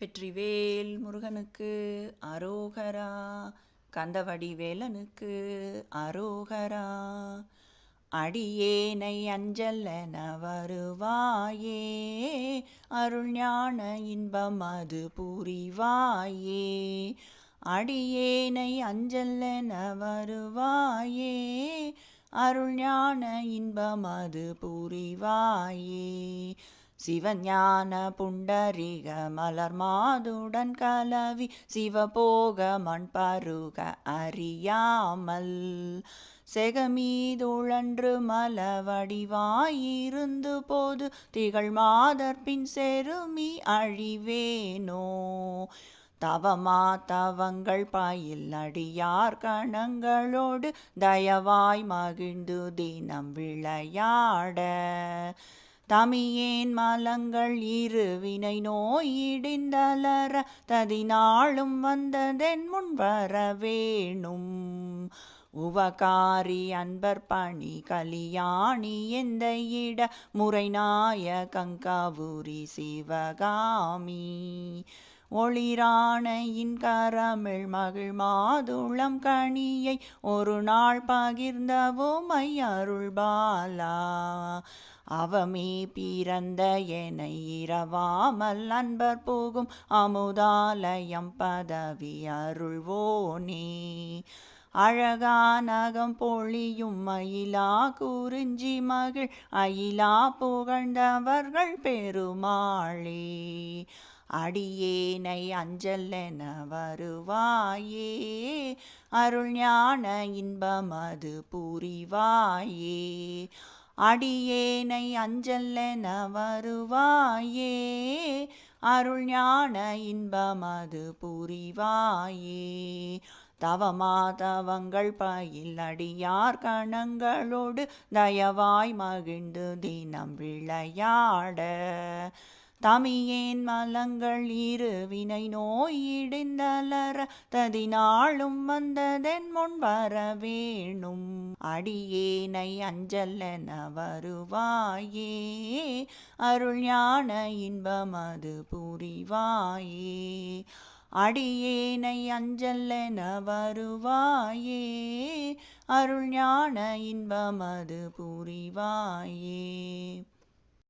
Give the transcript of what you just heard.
வெற்றிவேல் முருகனுக்கு அரோகரா கந்தவடி வேலனுக்கு அரோகரா. அடியேனை அஞ்சல்லென வருவாயே அருள்ஞான இன்பம் அது புரிவாயே. அடியேனை அஞ்சல்லென வருவாயே அருள்ஞான இன்பம் அது புரிவாயே. சிவஞான புண்டரீக மலர் மாதுடன் கலவி சிவபோக மண் பருக அறியாமல். செகமீதுழன்று மலவடிவாயிருந்து போது திகழ் மாதர்பின் செருமி அழிவேனோ? தவமா தவங்கள் பாயில் அடியார் கணங்களோடு தயவாய் மகிழ்ந்து தினம் விளையாட. தமியேன் மலங்கள் இருவினை நோயிடிந்தலர ததினாளும் வந்ததென் முன் வரவேணும் உவகாரி அன்பர் பணி கலியாணி எந்த இட முறைநாய கங்காவூரி சிவகாமி. ஒளிராணையின் கரமிழ் மகிழ் மாதுளம் கனியை ஒரு நாள் பகிர்ந்தவும் அருள் பாலா. அவமே பிறந்த என இரவாமல் அன்பர் போகும் அமுதாலயம் பதவி அருள்வோனே. அழகானகம் பொழியும் மயிலா குறிஞ்சி மகிழ் அயிலா புகழ்ந்தவர்கள் பெருமாளே. அடியேனை அஞ்சலென வருவாயே. அருள் ஞான இன்பம் அது புரிவாயே. அடியேனை அஞ்சல்லென வருவாயே. அருள் ஞான இன்பம் அது புரிவாயே. தவமாதவங்கள் பயில் அடியார் கணங்களோடு தயவாய் மகிழ்ந்து தினம் விளையாட. தமியேன் மலங்கள் இரு வினை நோயிடிந்தலர ததினாளும் வந்ததென் முன் வர வேணும். அடியேனை அஞ்சல்லென வருவாயே அருள் ஞான இன்பம் அது புரிவாயே. அடியேனை அஞ்சல்லென வருவாயே அருள் ஞான இன்பம் அது புரிவாயே.